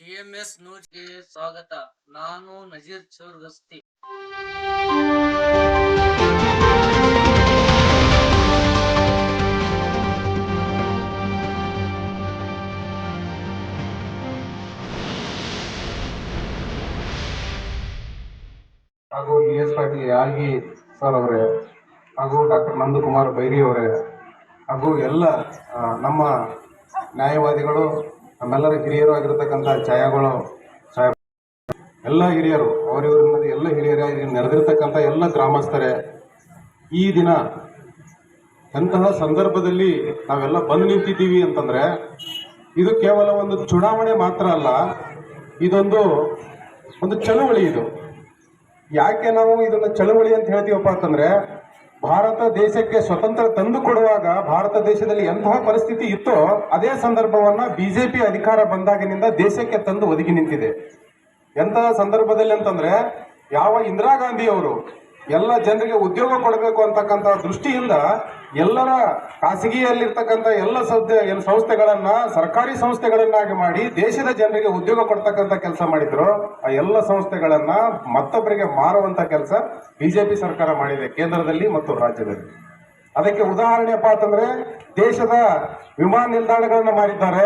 DMS ನ್ಯೂಸ್ಗೆ ಸ್ವಾಗತ. ನಾನು ನಜೀರ್ ಚೌರ್ಗಸ್ತಿ ಹಾಗೂ B S Patil Yargi sir ಅವರೇ, ಹಾಗೂ ಡಾಕ್ಟರ್ ನಂದಕುಮಾರ್ ಬೈರಿ ಅವರೇ, ಹಾಗೂ ಎಲ್ಲ ನಮ್ಮ ನ್ಯಾಯವಾದಿಗಳು ನಮ್ಮೆಲ್ಲರ ಹಿರಿಯರು ಆಗಿರ್ತಕ್ಕಂಥ ಛಾಯಾಗಳು ಎಲ್ಲ ಹಿರಿಯರು ಅವರಿವರಿಂದ ಎಲ್ಲ ಹಿರಿಯರಾಗಿ ನೆರೆದಿರ್ತಕ್ಕಂಥ ಎಲ್ಲ ಗ್ರಾಮಸ್ಥರೇ, ಈ ದಿನ ಎಂತಹ ಸಂದರ್ಭದಲ್ಲಿ ನಾವೆಲ್ಲ ಬಂದು ನಿಂತಿದ್ದೀವಿ ಅಂತಂದರೆ, ಇದು ಕೇವಲ ಒಂದು ಚುನಾವಣೆ ಮಾತ್ರ ಅಲ್ಲ, ಇದೊಂದು ಒಂದು ಚಳುವಳಿ ಇದು. ಯಾಕೆ ನಾವು ಇದನ್ನು ಚಳವಳಿ ಅಂತ ಹೇಳ್ತೀವಪ್ಪ ಅಂತಂದ್ರೆ ಭಾರತ ದೇಶಕ್ಕೆ ಸ್ವತಂತ್ರ ತಂದು ಕೊಡುವಾಗ ಭಾರತ ದೇಶದಲ್ಲಿ ಎಂತಹ ಪರಿಸ್ಥಿತಿ ಇತ್ತೋ ಅದೇ ಸಂದರ್ಭವನ್ನ ಬಿಜೆಪಿ ಅಧಿಕಾರ ಬಂದಾಗಿನಿಂದ ದೇಶಕ್ಕೆ ತಂದು ಒದಗಿ ನಿಂತಿದೆ. ಎಂತಹ ಸಂದರ್ಭದಲ್ಲಿ ಅಂತಂದ್ರೆ ಯಾವ ಇಂದಿರಾ ಗಾಂಧಿ ಅವರು ಎಲ್ಲ ಜನರಿಗೆ ಉದ್ಯೋಗ ಕೊಡಬೇಕು ಅಂತಕ್ಕಂಥ ದೃಷ್ಟಿಯಿಂದ ಎಲ್ಲರ ಖಾಸಗಿಯಲ್ಲಿರ್ತಕ್ಕಂಥ ಎಲ್ಲ ಸಂಸ್ಥೆ ಸಂಸ್ಥೆಗಳನ್ನ, ಸರ್ಕಾರಿ ಸಂಸ್ಥೆಗಳನ್ನಾಗಿ ಮಾಡಿ ದೇಶದ ಜನರಿಗೆ ಉದ್ಯೋಗ ಕೊಡ್ತಕ್ಕಂಥ ಕೆಲಸ ಮಾಡಿದ್ರು. ಆ ಎಲ್ಲ ಸಂಸ್ಥೆಗಳನ್ನ ಮತ್ತೊಬ್ಬರಿಗೆ ಮಾರುವಂತ ಕೆಲಸ ಬಿಜೆಪಿ ಸರ್ಕಾರ ಮಾಡಿದೆ ಕೇಂದ್ರದಲ್ಲಿ ಮತ್ತು ರಾಜ್ಯದಲ್ಲಿ. ಅದಕ್ಕೆ ಉದಾಹರಣೆಪ್ಪ ಅಂತಂದ್ರೆ ದೇಶದ ವಿಮಾನ ನಿಲ್ದಾಣಗಳನ್ನ ಮಾರಿದ್ದಾರೆ.